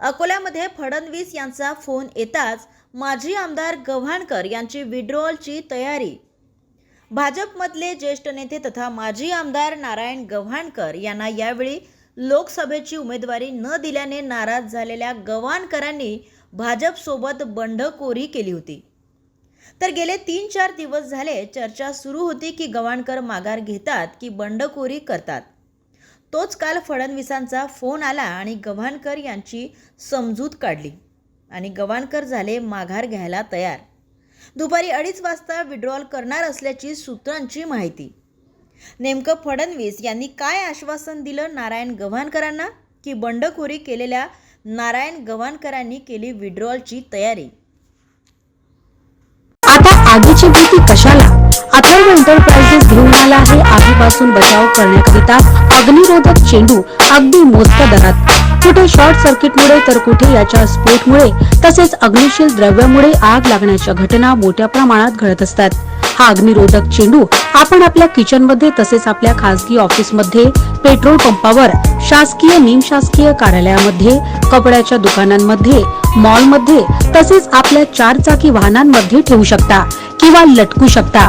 अकोल्यामध्ये फडणवीस यांचा फोन येताच माजी आमदार गव्हाणकर यांची विड्रॉलची तयारी. भाजपमधले ज्येष्ठ नेते तथा माजी आमदार नारायण गव्हाणकर यांना यावेळी लोकसभेची उमेदवारी न दिल्याने नाराज झालेल्या गव्हाणकरांनी भाजपसोबत बंडखोरी केली होती. तर गेले तीन चार दिवस झाले चर्चा सुरू होती की गव्हाणकर माघार घेतात की बंडखोरी करतात. तोच काल फडणवीसांचा फोन आला आणि गव्हाणकर यांची समजूत काढली. आणि गव्हाणकर झाले माघार घ्यायला तयार. दुपारी अडीच वाजता विड्रॉल करणार असल्याची सूत्रांची माहिती. नेमकं फडणवीस यांनी काय आश्वासन दिलं नारायण गव्हाणकरांना? की बंडखोरी केलेल्या नारायण गव्हाणकरांनी केली विड्रॉलची तयारी? आता आगीची भीती कशाला? अथर्व एंटरप्राइजेस घेऊन आला आहे आगीपासून बचाव करण्याकरिता अग्निरोधक चेंडू अगदी मोजक्या दरात. कुठे शॉर्ट सर्किटमुळे तर कुठे याच्या स्फोटमुळे तसेच अग्निशील द्रव्यामुळे आग लागण्याच्या घटना मोठ्या प्रमाणात घडत असतात. हा अग्निरोधक चेंडू आपण आपल्या किचनमध्ये तसेच आपल्या खासगी ऑफिसमध्ये पेट्रोल पंपावर शासकीय निमशासकीय कार्यालयामध्ये कपड्याच्या दुकानांमध्ये मॉलमध्ये तसेच आपल्या चारचाकी वाहनांमध्ये ठेवू शकता किंवा लटकू शकता.